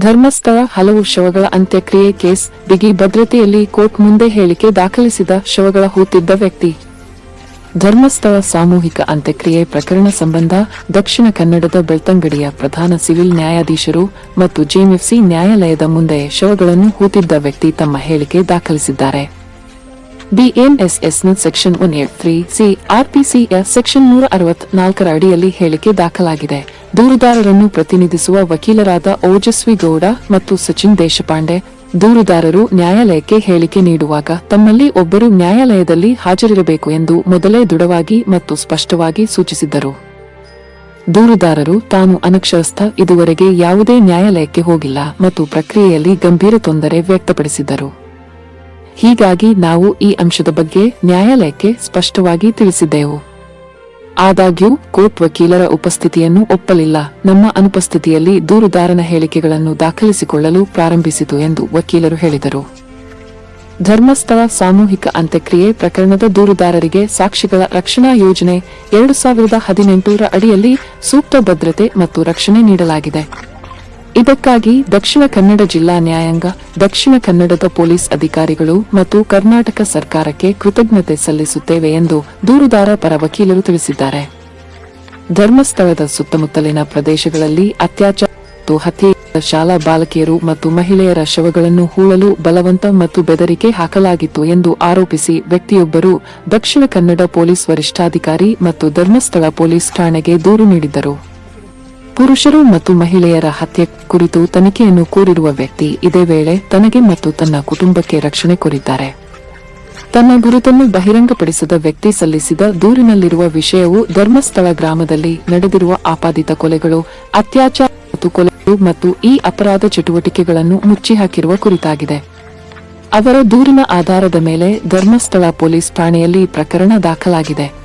ಧರ್ಮಸ್ಥಳ ಹಲವು ಶವಗಳ ಅಂತ್ಯಕ್ರಿಯೆ ಕೇಸ್, ಬಿಗಿ ಭದ್ರತೆಯಲ್ಲಿ ಕೋರ್ಟ್ ಮುಂದೆ ಹೇಳಿಕೆ ದಾಖಲಿಸಿದ ಶವಗಳ ಹೂತಿದ್ದ ವ್ಯಕ್ತಿ. ಧರ್ಮಸ್ಥಳ ಸಾಮೂಹಿಕ ಅಂತ್ಯಕ್ರಿಯೆ ಪ್ರಕರಣ ಸಂಬಂಧ ದಕ್ಷಿಣ ಕನ್ನಡದ ಬೆಳ್ತಂಗಡಿಯ ಪ್ರಧಾನ ಸಿವಿಲ್ ನ್ಯಾಯಾಧೀಶರು ಮತ್ತು ಜೆಎಂಎಫ್ಸಿ ನ್ಯಾಯಾಲಯದ ಮುಂದೆ ಶವಗಳನ್ನು ಹೂತಿದ್ದ ವ್ಯಕ್ತಿ ತಮ್ಮ ಹೇಳಿಕೆ ದಾಖಲಿಸಿದ್ದಾರೆ. ಬಿಎಂಎಸ್ಎಸ್ನ section one eight three C ಆರ್ಪಿಸಿಯ section ನೂರ ಅರವತ್ನಾಲ್ಕರ ಅಡಿಯಲ್ಲಿ ಹೇಳಿಕೆ ದಾಖಲಾಗಿದೆ. ದೂರುದಾರರನ್ನು ಪ್ರತಿನಿಧಿಸುವ ವಕೀಲರಾದ ಓಜಸ್ವಿ ಗೌಡ ಮತ್ತು ಸಚಿನ್ ದೇಶಪಾಂಡೆ ದೂರುದಾರರು ನ್ಯಾಯಾಲಯಕ್ಕೆ ಹೇಳಿಕೆ ನೀಡುವಾಗ ತಮ್ಮಲ್ಲಿ ಒಬ್ಬರು ನ್ಯಾಯಾಲಯದಲ್ಲಿ ಹಾಜರಿರಬೇಕು ಎಂದು ಮೊದಲೇ ದೃಢವಾಗಿ ಮತ್ತು ಸ್ಪಷ್ಟವಾಗಿ ಸೂಚಿಸಿದ್ದರು. ದೂರುದಾರರು ತಾನು ಅನಕ್ಷರಸ್ಥ ಇದುವರೆಗೆ ಯಾವುದೇ ನ್ಯಾಯಾಲಯಕ್ಕೆ ಹೋಗಿಲ್ಲ ಮತ್ತು ಪ್ರಕ್ರಿಯೆಯಲ್ಲಿ ಗಂಭೀರ ತೊಂದರೆ ವ್ಯಕ್ತಪಡಿಸಿದ್ದರು. ಹೀಗಾಗಿ ನಾವು ಈ ಅಂಶದ ಬಗ್ಗೆ ನ್ಯಾಯಾಲಯಕ್ಕೆ ಸ್ಪಷ್ಟವಾಗಿ ತಿಳಿಸಿದ್ದೆವು. ಆದಾಗ್ಯೂ, ಕೋರ್ಟ್ ವಕೀಲರ ಉಪಸ್ಥಿತಿಯನ್ನು ಒಪ್ಪಲಿಲ್ಲ. ನಮ್ಮ ಅನುಪಸ್ಥಿತಿಯಲ್ಲಿ ದೂರುದಾರನ ಹೇಳಿಕೆಗಳನ್ನು ದಾಖಲಿಸಿಕೊಳ್ಳಲು ಪ್ರಾರಂಭಿಸಿತು ಎಂದು ವಕೀಲರು ಹೇಳಿದರು. ಧರ್ಮಸ್ಥಳ ಸಾಮೂಹಿಕ ಅಂತ್ಯಕ್ರಿಯೆ ಪ್ರಕರಣದ ದೂರುದಾರರಿಗೆ ಸಾಕ್ಷಿಗಳ ರಕ್ಷಣಾ ಯೋಜನೆ ಎರಡು ಸಾವಿರದ ಹದಿನೆಂಟರ ಅಡಿಯಲ್ಲಿ ಸೂಕ್ತ ಭದ್ರತೆ ಮತ್ತು ರಕ್ಷಣೆ ನೀಡಲಾಗಿದೆ. ಇದಕ್ಕಾಗಿ ದಕ್ಷಿಣ ಕನ್ನಡ ಜಿಲ್ಲಾ ನ್ಯಾಯಾಂಗ, ದಕ್ಷಿಣ ಕನ್ನಡದ ಪೊಲೀಸ್ ಅಧಿಕಾರಿಗಳು ಮತ್ತು ಕರ್ನಾಟಕ ಸರ್ಕಾರಕ್ಕೆ ಕೃತಜ್ಞತೆ ಸಲ್ಲಿಸುತ್ತೇವೆ ಎಂದು ದೂರುದಾರ ಪರ ವಕೀಲರು ತಿಳಿಸಿದ್ದಾರೆ. ಧರ್ಮಸ್ಥಳದ ಸುತ್ತಮುತ್ತಲಿನ ಪ್ರದೇಶಗಳಲ್ಲಿ ಅತ್ಯಾಚಾರ ಮತ್ತು ಹತ್ಯೆ ಶಾಲಾ ಬಾಲಕಿಯರು ಮತ್ತು ಮಹಿಳೆಯರ ಶವಗಳನ್ನು ಹೂಳಲು ಬಲವಂತ ಮತ್ತು ಬೆದರಿಕೆ ಹಾಕಲಾಗಿತ್ತು ಎಂದು ಆರೋಪಿಸಿ ವ್ಯಕ್ತಿಯೊಬ್ಬರು ದಕ್ಷಿಣ ಕನ್ನಡ ಪೊಲೀಸ್ ವರಿಷ್ಠಾಧಿಕಾರಿ ಮತ್ತು ಧರ್ಮಸ್ಥಳ ಪೊಲೀಸ್ ಠಾಣೆಗೆ ದೂರು ನೀಡಿದ್ದರು. ಪುರುಷರು ಮತ್ತು ಮಹಿಳೆಯರ ಹತ್ಯೆ ಕುರಿತು ತನಿಖೆಯನ್ನು ಕೋರಿರುವ ವ್ಯಕ್ತಿ ಇದೇ ವೇಳೆ ತನಗೆ ಮತ್ತು ತನ್ನ ಕುಟುಂಬಕ್ಕೆ ರಕ್ಷಣೆ ಕೋರಿದ್ದಾರೆ. ತನ್ನ ಗುರುತನ್ನು ಬಹಿರಂಗಪಡಿಸಿದ ವ್ಯಕ್ತಿ ಸಲ್ಲಿಸಿದ ದೂರಿನಲ್ಲಿರುವ ವಿಷಯವು ಧರ್ಮಸ್ಥಳ ಗ್ರಾಮದಲ್ಲಿ ನಡೆದಿರುವ ಆಪಾದಿತ ಕೊಲೆಗಳು, ಅತ್ಯಾಚಾರ ಮತ್ತು ಕೊಲೆಗಳು ಮತ್ತು ಈ ಅಪರಾಧ ಚಟುವಟಿಕೆಗಳನ್ನು ಮುಚ್ಚಿಹಾಕಿರುವ ಕುರಿತಾಗಿದೆ. ಅವರ ದೂರಿನ ಆಧಾರದ ಮೇಲೆ ಧರ್ಮಸ್ಥಳ ಪೊಲೀಸ್ ಠಾಣೆಯಲ್ಲಿ ಪ್ರಕರಣ ದಾಖಲಾಗಿದೆ.